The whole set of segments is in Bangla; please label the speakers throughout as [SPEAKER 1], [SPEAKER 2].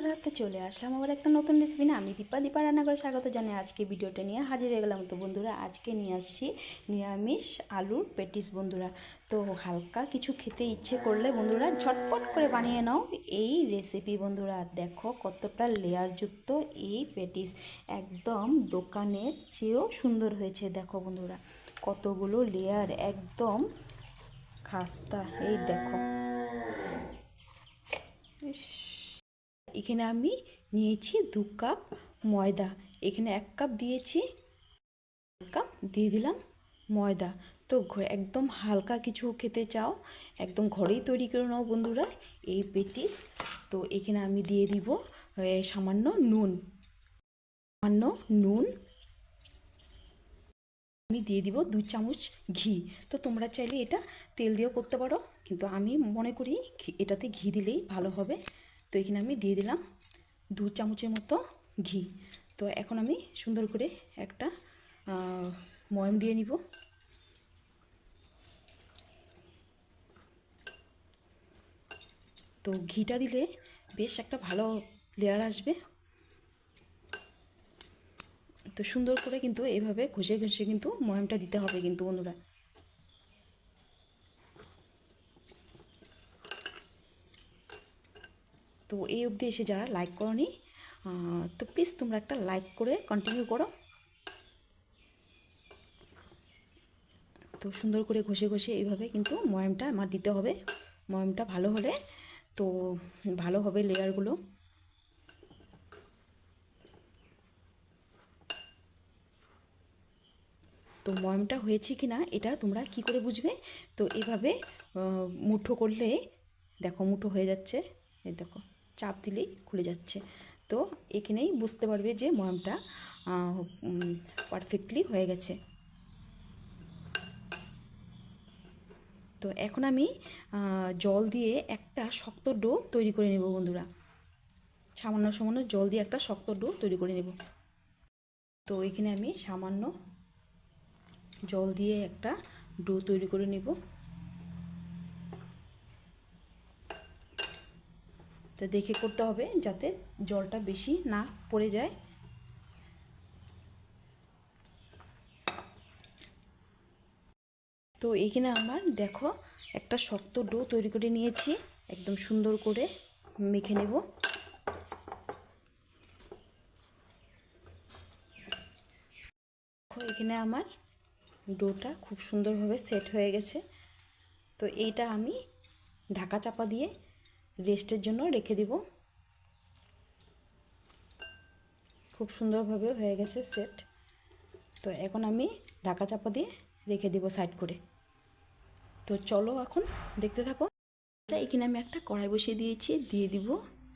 [SPEAKER 1] বন্ধুরা তো চলে আসলাম। আবার একটা নতুন রেসিপি না আমি দীপা দীপা রান্না করে স্বাগত জানাই আজকে ভিডিওটা নিয়ে হাজির হয়ে গেলাম। তো বন্ধুরা, আজকে নিয়ে আসছি নিরামিষ আলুর পেটিস বন্ধুরা। তো হালকা কিছু খেতে ইচ্ছে করলে বন্ধুরা ঝটপট করে বানিয়ে নাও এই রেসিপি বন্ধুরা। দেখো কতটা লেয়ারযুক্ত এই পেটিস। একদম দোকানের চেয়েও সুন্দর হয়েছে। দেখো বন্ধুরা, কতগুলো লেয়ার একদম খাস্তা। এই দেখো। ইস। এখানে আমি নিয়েছি দু কাপ ময়দা। এখানে এক কাপ দিয়েছি, এক কাপ দিয়ে দিলাম ময়দা। তো একদম হালকা কিছু খেতে চাও, একদম ঘরেই তৈরি করে নাও বন্ধুরা, এই পেটিস। তো এখানে আমি দিয়ে দিব সামান্য নুন। সামান্য নুন। আমি দিয়ে দিব দু চামচ ঘি। তো তোমরা চাইলে এটা তেল দিয়েও করতে পারো, কিন্তু আমি মনে করি এটাতে ঘি দিলেই ভালো হবে। তো এখানে আমি দিয়ে দিলাম দু চামচের মতো ঘি। তো এখন আমি সুন্দর করে একটা ময়ম দিয়ে নিব। তো ঘিটা দিলে বেশ একটা ভালো লেয়ার আসবে। তো সুন্দর করে কিন্তু এভাবে ঘষে ঘষে কিন্তু ময়মটা দিতে হবে কিন্তু বন্ধুরা তো এই অবধি এসে যারা লাইক করনি তো প্লিজ তোমরা একটা লাইক করে কন্টিনিউ করো। তো সুন্দর করে ঘষে ঘষে এইভাবে কিন্তু ময়ামটা আমার দিতে হবে। ময়ামটা ভালো হলে তো ভালো হবে লেয়ারগুলো তো ময়ামটা হয়েছে কি না এটা তোমরা কি করে বুঝবে? তো এভাবে মুঠো করলে, দেখো মুঠো হয়ে যাচ্ছে, এই দেখো। চাপ দিলেই খুলে যাচ্ছে। তো এখানেই বুঝতে পারবে যে ময়ামটা পারফেক্টলি হয়ে গেছে। তো এখন আমি জল দিয়ে একটা শক্ত ডো তৈরি করে নেব বন্ধুরা। সামান্য সামান্য জল দিয়ে একটা শক্ত ডো তৈরি করে নেব। তো এখানে আমি সামান্য জল দিয়ে একটা ডো তৈরি করে নেব। তো দেখে করতে হবে যাতে জলটা বেশি না পড়ে যায়। তো এখানে আমার দেখো একটা শক্ত ডো তৈরি করে নিয়েছি, একদম সুন্দর করে মেখে নেব। এখানে আমার ডোটা খুব সুন্দরভাবে সেট হয়ে গেছে। তো এইটা আমি ঢাকা চাপা দিয়ে রেস্টের জন্য রেখে দিব। খুব সুন্দরভাবে হয়ে গেছে সেট। তো এখন আমি ঢাকা চাপা দিয়ে রেখে দিব সাইড করে। তো চলো এখন দেখতে থাকো। এখানে আমি একটা কড়াই বসিয়ে দিয়েছি, দিয়ে দিব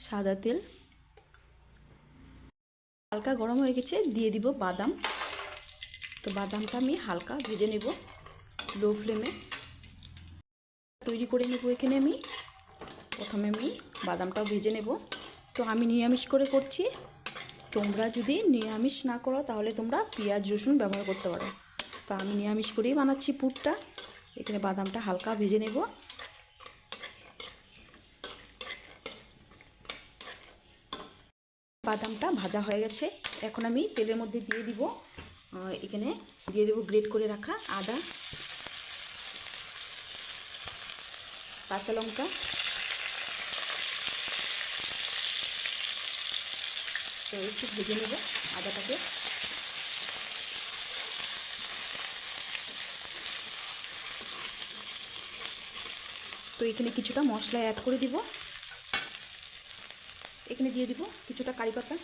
[SPEAKER 1] সাদা তেল। হালকা গরম হয়ে গেছে, দিয়ে দিব বাদাম। তো বাদামটা আমি হালকা ভেজে নেব লো ফ্লেমে। তৈরি করে নেব এখানে আমি। প্রথমে আমি বাদামটাও ভেজে নেব। তো আমি নিরামিষ করে করছি। তোমরা যদি নিরামিষ না করো, তাহলে তোমরা পেঁয়াজ, রসুন ব্যবহার করতে পারো। তো আমি নিরামিষ করেই বানাচ্ছি পুরটা। এখানে বাদামটা হালকা ভেজে নেব। বাদামটা ভাজা হয়ে গেছে। এখন আমি তেলের মধ্যে দিয়ে দিব। এখানে দিয়ে দেবো গ্রেট করে রাখা আদা, কাঁচা লঙ্কা। তো একটু ভেজে নেব আদাটাকে। তো এখানে কিছুটা মশলা অ্যাড করে দিব। এখানে দিয়ে দিব কিছুটা কারি পাতা।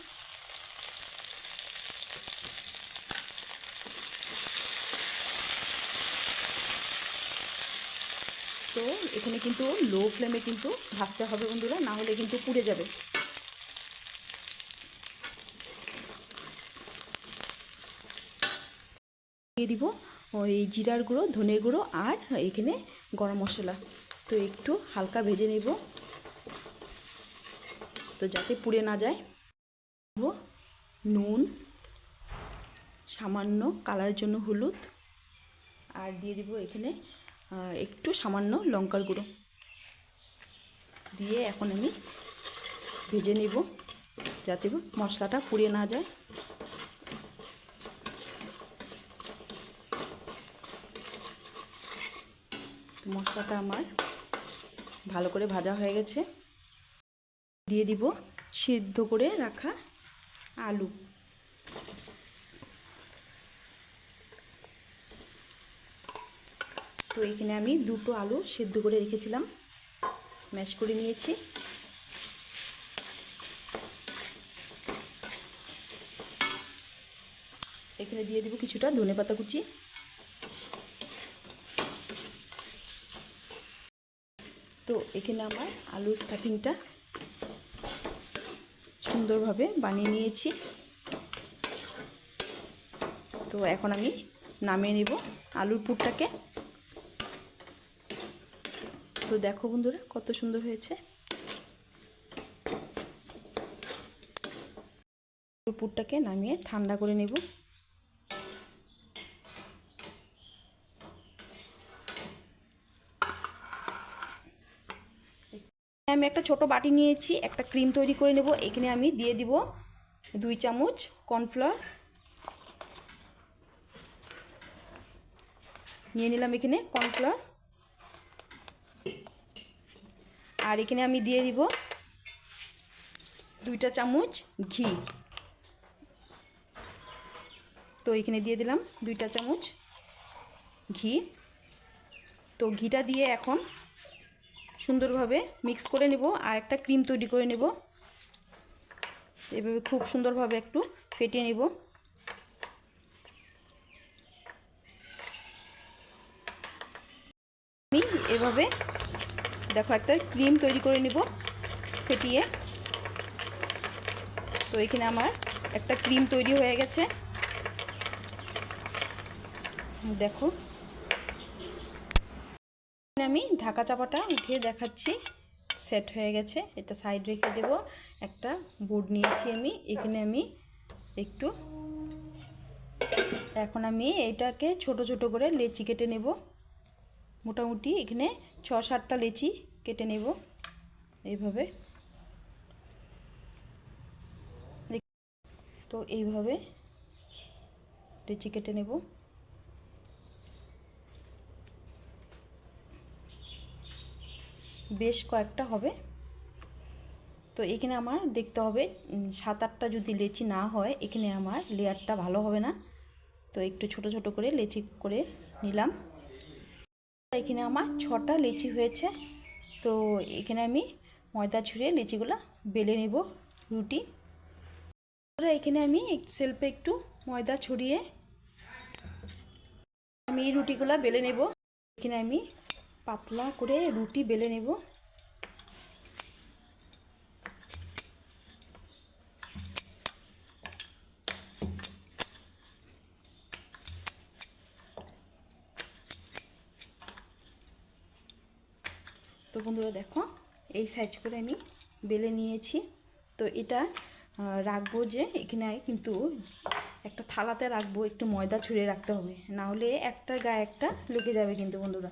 [SPEAKER 1] তো এখানে কিন্তু লো ফ্লেমে কিন্তু ভাজতে হবে বন্ধুরা, না হলে কিন্তু পুড়ে যাবে। দিয়ে দিব, ওই জিরার গুঁড়ো ধনের গুঁড়ো আর এখানে গরম মশলা। তো একটু হালকা ভেজে নেব। তো যাতে পুড়ে না যায়। নুন, সামান্য কালারের জন্য হলুদ। আর দিয়ে দিব এখানে একটু সামান্য লঙ্কার গুঁড়ো। দিয়ে এখন আমি ভেজে নেব, যাতে মশলাটা পুড়ে না যায়। মশলাটা আমার ভালো করে ভাজা হয়ে গেছে। দিয়ে দিব সিদ্ধ করে রাখা আলু। তো এখানে আমি দুটো আলু সিদ্ধ করে রেখেছিলাম, ম্যাশ করে নিয়েছি। এখানে দিয়ে দিব কিছুটা ধনে পাতা কুচি। তো এখানে আমার আলু স্টাফিংটা সুন্দরভাবে বানিয়ে নিয়েছি। তো এখন আমি নামিয়ে নেব আলুর পুরটাকে। তো দেখো বন্ধুরা কত সুন্দর হয়েছে। পুরটাকে নামিয়ে ঠান্ডা করে নেব। আমি একটা ছোট বাটি নিয়েছি, একটা ক্রিম তৈরি করে নেব। এখানে আমি দিয়ে দিব দুই চামচ কর্নফ্লাওয়ার। নিয়ে নিলাম এখানে কর্নফ্লাওয়ার। আর এখানে আমি দিয়ে দিব দুইটা চামচ ঘি। তো এখানে দিয়ে দিলাম দুইটা চামচ ঘি। তো ঘিটা দিয়ে এখন সুন্দরভাবে মিক্স করে নেব আর একটা ক্রিম তৈরি করে নেব। এভাবে খুব সুন্দরভাবে একটু ফেটিয়ে নেব। আমি এভাবে দেখো একটা ক্রিম তৈরি করে নেব ফেটিয়ে। তো এখানে আমার একটা ক্রিম তৈরি হয়ে গেছে। দেখো। ঢাকা চাপাটা উঠিয়ে দেখাচ্ছি। সেট হয়ে গেছে। এটা সাইড রেখে দেব। একটা বোর্ড নিয়েছি আমি। এখানে আমি একটু এখন আমি এটাকে ছোট ছোট করে লেচি কেটে নেব। মোটামুটি এখানে ছ সাতটা লেচি কেটে নেব এইভাবে। তো এইভাবে লেচি কেটে নেব। বেশ কয়েকটা হবে। তো এখানে আমার দেখতে হবে সাত আটটা যদি লেচি না হয়, এখানে আমার লেয়ারটা ভালো হবে না। তো একটু ছোট ছোট করে লেচি করে নিলাম। এখানে আমার ছটা লেচি হয়েছে। তো এখানে আমি ময়দা ছুঁড়ে লিচিগুলো বেলে নেব, রুটি। এখানে আমি সেলফে একটু ময়দা ছড়িয়ে আমি রুটিগুলো বেলে নেব। এখানে আমি পাতলা করে রুটি বেলে নেব। তো বন্ধুরা দেখো, এই সাইজ করে আমি বেলে নিয়েছি। তো এটা রাখব যে এখানে কিন্তু একটা থালাতে রাখব, একটু ময়দা ছুঁড়ে রাখতে হবে। না হলে একটা গায়ে একটা লেগে যাবে কিন্তু বন্ধুরা।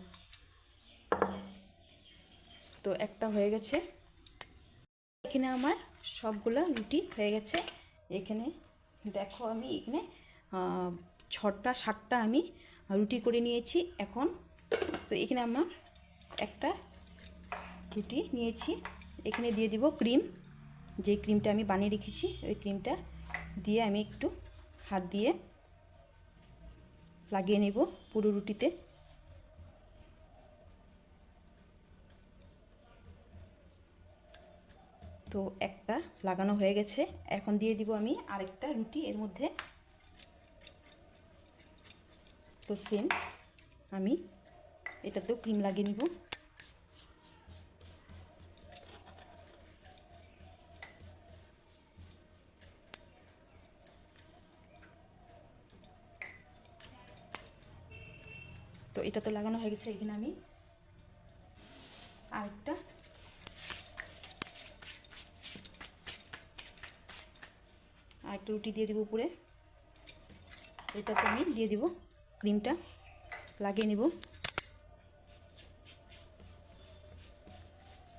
[SPEAKER 1] তো একটা হয়ে গেছে। এখানে আমার সবগুলো রুটি হয়ে গেছে। এখানে দেখো আমি এখানে ছটা, সাতটা আমি রুটি করে নিয়েছি এখন। তো এখানে আমার একটা রুটি নিয়েছি। এখানে দিয়ে দিব ক্রিম। যে ক্রিমটা আমি বানিয়ে রেখেছি, ওই ক্রিমটা দিয়ে আমি একটু হাত দিয়ে লাগিয়ে নেব পুরো রুটিতে। তো একটা লাগানো হয়ে গেছে। এখন দিয়ে দিব আমি আরেকটা রুটি, এর মধ্যে তো সেম আমি এটাতেও ক্রিম লাগিয়ে নিব। তো এটা তো লাগানো হয়ে গেছে, এখানে আমি আরেকটা আরেকটা রুটি দিয়ে দিব উপরে। এটাতে আমি দিয়ে দিব ক্রিমটা, লাগিয়ে নিব।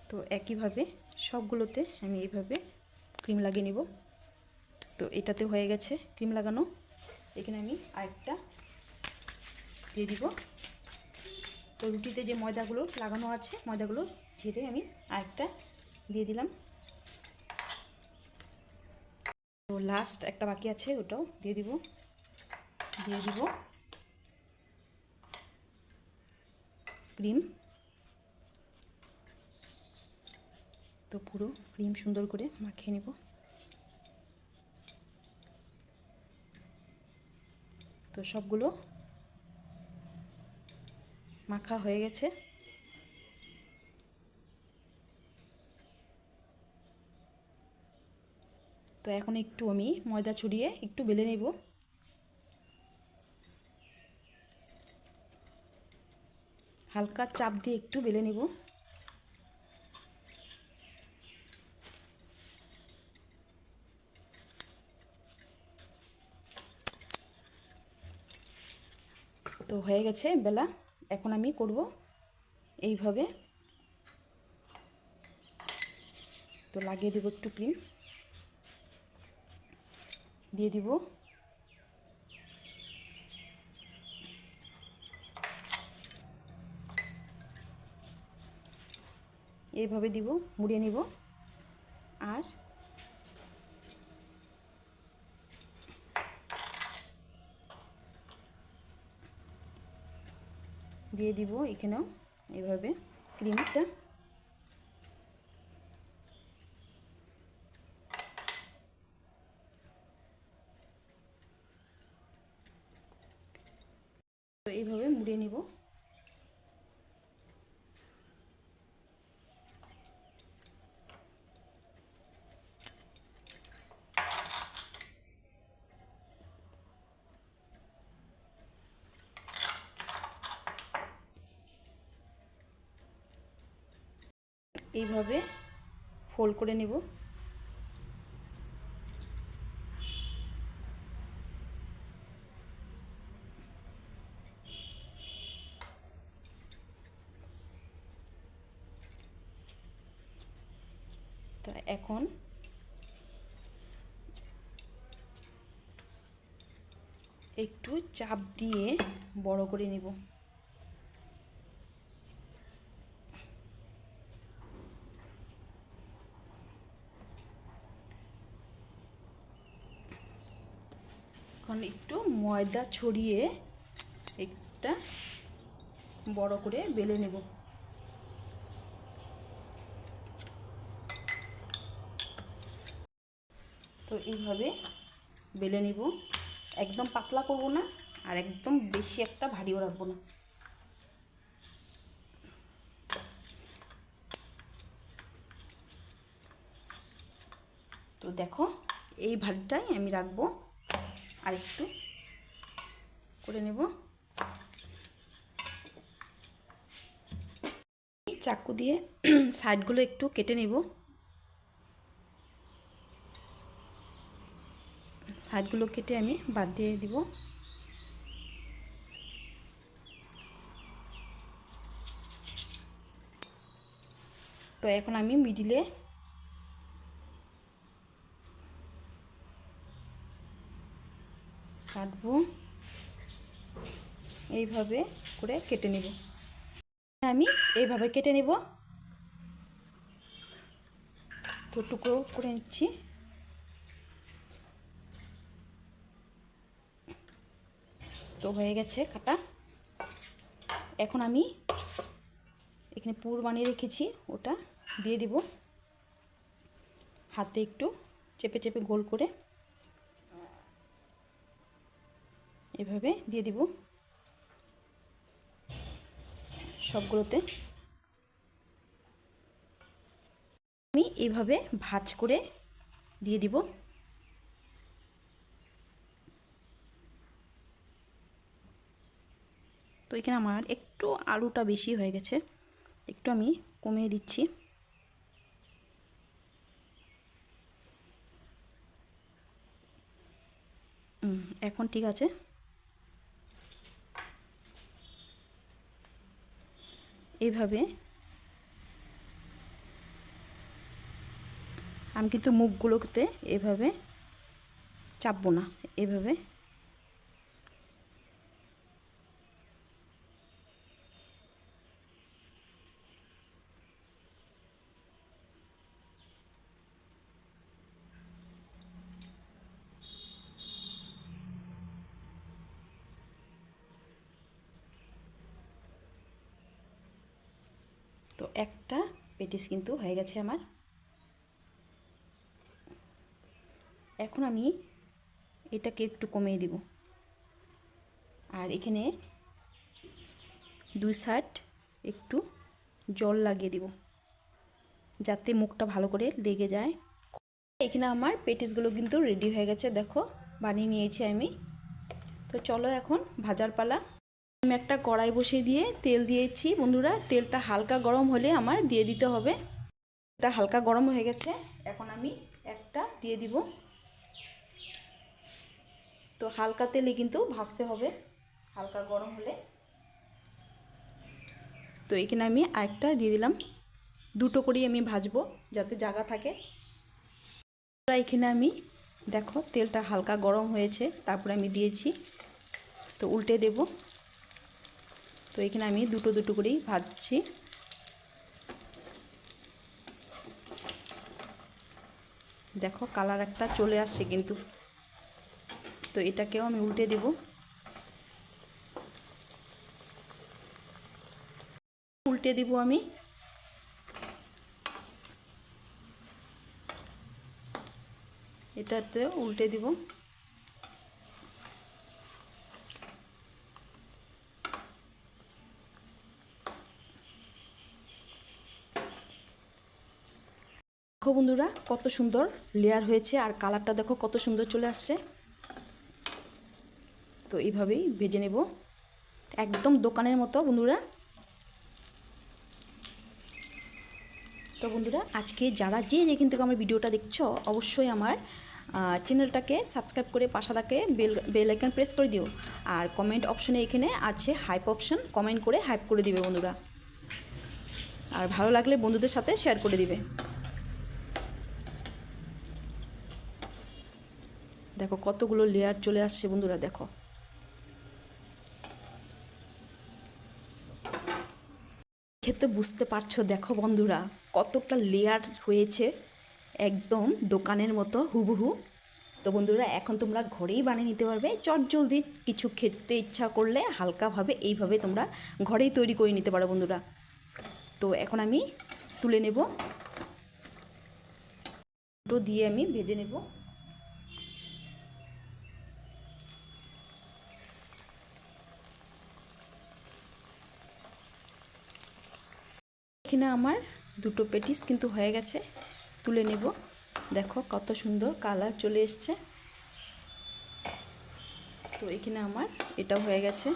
[SPEAKER 1] তো একইভাবে সবগুলোতে আমি এইভাবে ক্রিম লাগিয়ে নিব। তো এটাতে হয়ে গেছে ক্রিম লাগানো। এখানে আমি আরেকটা দিয়ে দিব। তো রুটিতে যে ময়দাগুলো লাগানো আছে, ময়দাগুলো ঝেড়ে আমি আরেকটা দিয়ে দিলাম তো লাস্ট একটা বাকি আছে ওটাও দিয়ে দিব। দিয়ে দিব। ক্রিম। তো পুরো ক্রিম সুন্দর করে মাখিয়ে নেব। তো সবগুলো মাখা হয়ে গেছে। তো এখন একটু আমি ময়দা ছড়িয়ে একটু বেলে নেব। হালকা চাপ দিয়ে একটু বেলে নেব। তো হয়ে গেছে বেলা, এখন আমি করব এইভাবে। তো লাগিয়ে দেবো একটু ক্রিম। দিয়ে দিব। এইভাবে দিব মুড়িয়ে নিব। আর দিয়ে দিব এখানেও। এইভাবে ক্রিমটা তো মুড়িয়ে নিব। এইভাবে ফোল্ড করে নেব তো এখন একটু চাপ দিয়ে বড় করে নেব। এখন একটু ময়দা ছড়িয়ে একটা বড় করে বেলে নেব। তো এইভাবে বেলে নিব। একদম পাতলা করব না। আর একদম বেশি একটা ভারীও রাখব না। তো দেখো, এই ভাতটাই আমি রাখব। আর একটু করে নেব। চাকু দিয়ে সাইডগুলো একটু কেটে নেব। সাইডগুলো কেটে আমি বাদ দিয়ে দিব। এখন আমি মিডিলে কাটবো। এইভাবে করে কেটে নেব। আমি এইভাবে কেটে নেব। তো টুকরো করে নিচ্ছি। তো হয়ে গেছে কাটা। এখন আমি এখানে পুর বানিয়ে রেখেছি ওটা। দিয়ে দিব। হাতে একটু চেপে চেপে গোল করে এভাবে দিয়ে দিব। সবগুলোতে আমি এইভাবে ভাজ করে দিয়ে দিব। তো এখানে আমার একটু আলুটা বেশি হয়ে গেছে, একটু আমি কমিয়ে দিচ্ছি। এখন ঠিক আছে। এভাবে আমি কিন্তু মুখগুলোতে এভাবে চাপবো না। এভাবে তো একটা পেটিস কিন্তু হয়ে গেছে আমার। এখন আমি এটাকে একটু কমিয়ে দিব। আর এখানে দুই সাইড একটু জল লাগিয়ে দিব, যাতে মুখটা ভালো করে লেগে যায়। এখানে আমার পেটিসগুলো কিন্তু রেডি হয়ে গেছে, দেখো, বানিয়ে নিয়েছি আমি। তো চলো এখন ভাজার পালা। আমি একটা কড়াই বসিয়ে দিয়ে তেল দিয়েছি। বন্ধুরা, তেলটা হালকা গরম হলে আমার দিয়ে দিতে হবে। এটা হালকা গরম হয়ে গেছে। এখন আমি একটা দিয়ে দিব। তো হালকা তেলে কিন্তু ভাজতে হবে। হালকা গরম হলে। তো এখানে আমি আরেকটা দিয়ে দিলাম। দুটো করেই আমি ভাজবো, যাতে জায়গা থাকে। এখানে আমি, দেখো, তেলটা হালকা গরম হয়েছে। তারপরে আমি দিয়েছি। তো উল্টে দেব। তো এখানে আমি দুটো দুটো করেই ভাজছি। দেখো কালার একটা চলে আসছে কিন্তু। তো এটাকেও আমি উল্টে দেব। উল্টে দিব আমি। এটাতে উল্টে দিব। দেখো বন্ধুরা, কত সুন্দর লেয়ার হয়েছে আর কালারটা দেখো কত সুন্দর চলে আসছে। তো এইভাবেই ভেজে নেব। একদম দোকানের মতো বন্ধুরা। তো বন্ধুরা, আজকে যারা যে যেখান থেকে আমার ভিডিওটা দেখছ, অবশ্যই আমার চ্যানেলটাকে সাবস্ক্রাইব করে পাশা থাকে বেল বেল আইকন প্রেস করে দিও। আর কমেন্ট অপশনে এখানে আছে হাইপ অপশন কমেন্ট করে হাইপ করে দিবে বন্ধুরা। আর ভালো লাগলে বন্ধুদের সাথে শেয়ার করে দিবে। দেখো কতগুলো লেয়ার চলে আসছে বন্ধুরা, দেখো। খেতে বুঝতে পারছ, দেখো বন্ধুরা, কতটা লেয়ার হয়েছে একদম দোকানের মতো হুবহু। তো বন্ধুরা, এখন তোমরা ঘরেই বানিয়ে নিতে পারবে। চট জলদি কিছু খেতে ইচ্ছা করলে হালকাভাবে এইভাবে তোমরা ঘরেই তৈরি করে নিতে পারো বন্ধুরা। তো এখন আমি তুলে নেব। দিয়ে আমি ভেজে নেব। এখানে আমার দুটো পেটিস কিন্তু হয়ে গেছে। তুলে নেব। দেখো কত সুন্দর কালার চলে এসছে। তো এখানে আমার এটাও হয়ে গেছে।